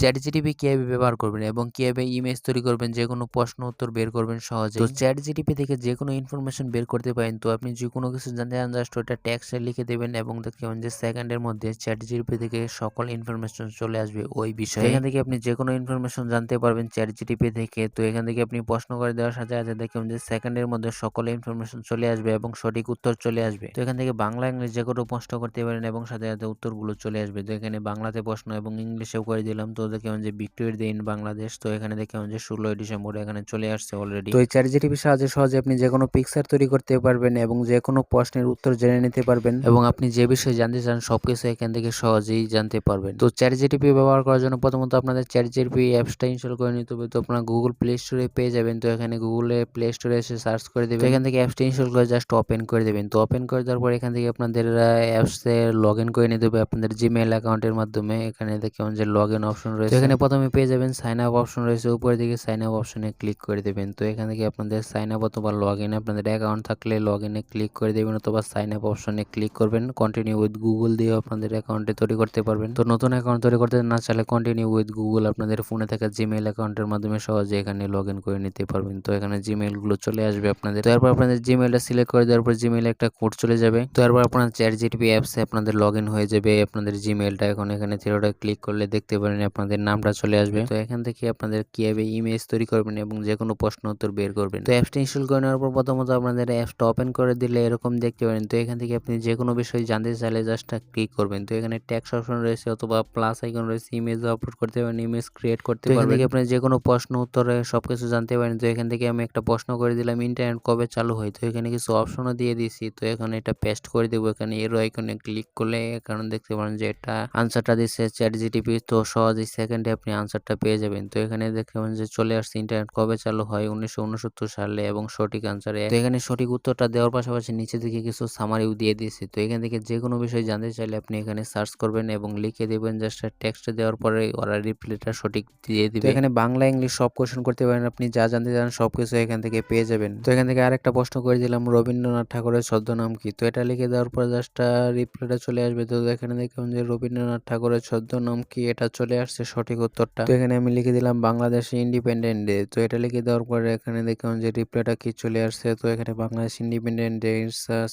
Chat GTP কীভাবে ব্যবহার করবেন এবং কীভাবে ইমেজ তৈরি করবেন যে কোনো প্রশ্ন উত্তর বের করবেন সহজে তো চ্যাট জিটিপি থেকে যে কোনো ইনফরমেশন বের করতে পারেন। তো আপনি যে কোনো কিছু জানতে চান জাস্ট ওটা ট্যাক্সে লিখে দেবেন এবং দেখতে পাবেন যে সেকেন্ডের মধ্যে চ্যাট জিটিপি থেকে সকল ইনফরমেশন চলে আসবে ওই বিষয়ে। এখান থেকে আপনি যে কোনো ইনফরমেশন জানতে পারবেন চ্যাট জিটিপি থেকে। তো এখান থেকে আপনি প্রশ্ন করে দেওয়ার সাথে সাথে দেখবেন যে সেকেন্ডের মধ্যে সকল ইনফরমেশন চলে আসবে এবং সঠিক উত্তর চলে আসবে। তো এখান থেকে বাংলা ইংলিশ যে কোনো প্রশ্ন করতে পারেন এবং সাথে সাথে উত্তরগুলো চলে আসবে। তো এখানে বাংলাতে প্রশ্ন এবং ইংলিশেও করে দিলাম। তো দেখে যে ভিক্টোরিয়ার ইন বাংলাদেশ তো এখানে দেখে যে ষোলোই ডিসেম্বর এখানে চলে আসছে অলরেডি তো এই চ্যাট জিটিপির সাহায্যে সহজে আপনি যে কোনো পিকচার তৈরি করতে পারবেন এবং যে কোনো প্রশ্নের উত্তর জেনে নিতে পারবেন। এবং আপনি যে বিষয়ে জানতে চান সবকিছু এখান থেকে সহজেই জানতে পারবেন। তো চ্যাট জিটিপি ব্যবহার করার জন্য প্রথমত আপনাদের চ্যাট জিটিপি অ্যাপসটা ইনস্টল করে নিতে হবে। তো আপনারা গুগল প্লে স্টোরে পেয়ে যাবেন। তো এখানে গুগলে প্লে স্টোরে এসে সার্চ করে দেবেন। এখান থেকে অ্যাপসটা ইনস্টল করে জাস্ট ওপেন করে দেবেন। তো ওপেন করে দেওয়ার পর এখান থেকে আপনাদের অ্যাপসে লগ ইন করে নিতে হবে। আপনাদের জিমেল অ্যাকাউন্টের মাধ্যমে। এখানে দেখুন যে লগ ইন অপশন রয়েছে। এখানে প্রথমে পেয়ে যাবেন সাইন আপ অপশন রয়েছে, উপরের দিকে সাইন আপ অপশনে ক্লিক করে দেবেন। তো এখান থেকে আপনাদের সাইন আপ অথবা লগ ইন আপনাদের অ্যাকাউন্ট থাকলে লগ ইনে ক্লিক করে দেবেন অথবা সাইন আপ অপশনে ক্লিক করবেন। কন্টিনিউ উইথ গুগল দিয়ে আপনাদের অ্যাকাউন্টে তৈরি করতে পারবেন। তো নতুন অ্যাকাউন্ট তৈরি করতে না চাইলে কন্টিনিউ উইথ গুগল আপনাদের ফোনে থাকা জিমেল অ্যাকাউন্টের মাধ্যমে সহজে এখানে লগ ইন করে নিতে পারবেন। তো এখানে জিমেলগুলো চলে আসবে আপনাদের। তো এরপর আপনাদের জিমেলটা সিলেক্ট করে দেওয়ার পর জিমেলে একটা কোড চলে যাবে। তো এরপর আপনার চ্যাট জিটিপি অ্যাপসে আপনাদের লগ ইন হয়ে যাবে। আপনাদের জিমেলটা এখন এখানে থ্রিটা ক্লিক করলে দেখতে পারেন আপনাদের নামটা চলে আসবে। তো এখান থেকে আপনাদের কীভাবে ইমেজ তৈরি করবেন এবং যে কোনো প্রশ্ন উত্তর বের করবেন। তো অ্যাপসটা ইনস্টল করে নেওয়ার পর প্রথমত আপনাদের অ্যাপসটা ওপেন করে দিলে এরকম দেখতে পারেন। তো এখান থেকে আপনি যে কোনো বিষয়ে জানতে চাইলে জাস্ট ক্লিক করবেন। তো এখানে ট্যাক্স অপশন রয়েছে অথবা প্লাস আইকন রয়েছে ইমেজ আপলোড করতে পারেন ইমেজ ক্রিয়েট করতে পারবেন এখান থেকে আপনি যে কোনো প্রশ্ন উত্তরে সবকিছু জানতে পারেন। তো এখান থেকে আমি একটা প্রশ্ন করে দিলাম ইন্টারনেট কবে চালু হয়? তো এখানে কিছু অপশনও দিয়ে দিয়েছি। তো এখানে এটা পেস্ট করে দেবো। এখানে এর আইকনে ক্লিক করলে কারণ দেখতে পারেন যে এটা আনসারটা দিচ্ছে চ্যাট জিটিপি তো সহজেই সেকেন্ডে আপনি আনসারটা পেয়ে যাবেন। তো এখানে দেখতে পাবেন যে চলে আসছে ইন্টারনেট কবে চালু হয়? উনিশশো উনসত্তর সালে এবং সঠিক আনসারে তো এখানে সঠিক উত্তরটা দেওয়ার পাশাপাশি নিচে দিকে কিছু সামারিও দিয়ে দিয়েছে। তো এখান থেকে যে কোনো বিষয় জানতে চাইলে আপনি এখানে সার্চ করবেন এবং লিখে দেবেন জাস্ট টেক্সট দেওয়ার পরে ওরা রিপ্লাইটা সঠিক দিয়ে দিবে। এখানে বাংলা ইংলিশ সব কোশ্চেন করতে পারেন। আপনি যা জানতে চান সব কিছু এখান থেকে পেয়ে যাবেন। তো এখান থেকে আরেকটা প্রশ্ন করে দিলাম রবীন্দ্রনাথ ঠাকুরের ছদ্মনাম কি? তো এটা লিখে দেওয়ার পর জাস্ট রিপ্লাইটা চলে আসবে। তো এখানে দেখুন যে রবীন্দ্রনাথ ঠাকুরের ছদ্মনাম কি? এটা চলে আসছে সঠিক উত্তরটা। তো এখানে আমি লিখে দিলাম বাংলাদেশ ইন্ডিপেন্ডেন্ট ডে তো এটা লিখে দেওয়ার পরে এখানে দেখুন যে রিপ্লাইটা কি চলে আসছে। তো এখানে বাংলাদেশ ইন্ডিপেন্ডেন্ট ডে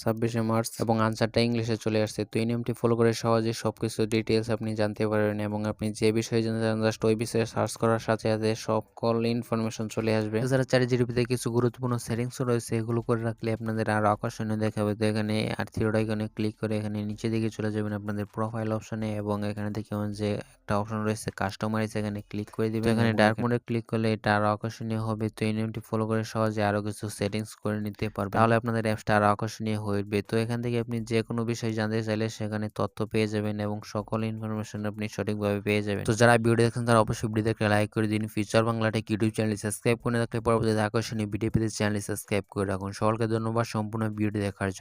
ছাব্বিশে মার্চ এবং আনসারটা ইংলিশে চলে আসছে। তো এই নিয়মটি ফলো করে সহজে সবকিছু ডিটেলস আপনি জানতে পারবেন এবং আপনি যে বিষয়ে জানতে চান জাস্ট ওই বিষয়ে সার্চ করার সাথে সাথে সকল ইনফরমেশন চলে আসবে। এছাড়া চারি জিডিপিতে কিছু গুরুত্বপূর্ণ সেটিংসও রয়েছে। এগুলো করে রাখলে আপনাদের আরও আকর্ষণীয় দেখাবে। তো এখানে আর থিরোড আইকনে ক্লিক করে এখানে নিচে দিকে চলে যাবেন আপনাদের প্রোফাইল অপশনে এবং এখানে দেখবেন যে একটা অপশন রয়েছে কাস্টমাইজ এখানে ক্লিক করে দিবেন এখানে ডার্ক মোডে ক্লিক করলে এটা আরও আকর্ষণীয় হবে। তো এই নিয়মটি ফলো করে সহজে আরও কিছু সেটিংস করে নিতে পারবেন। তাহলে আপনাদের অ্যাপসটা আরও আকর্ষণীয় হয়ে উঠবে। তো এখান থেকে আপনি যে কোনো বিষয় জানতে চাইলে সেখানে তথ্য পেয়ে যাবেন এবং সকল ইনফরমেশন আপনি সঠিকভাবে পেয়ে যাবেন। তো যারা ভিডিও দেখেন তারা অবশ্যই ভিডিওতে লাইক করে দিন। Future Banglatech YouTube channel subscribe করে রাখলে পরবর্তীতে আকর্ষণীয় ভিডিও পেতে চ্যানেল সাবস্ক্রাইব করে রাখুন। সকলকে ধন্যবাদ। সম্পূর্ণ ভিডিও দেখার জন্য।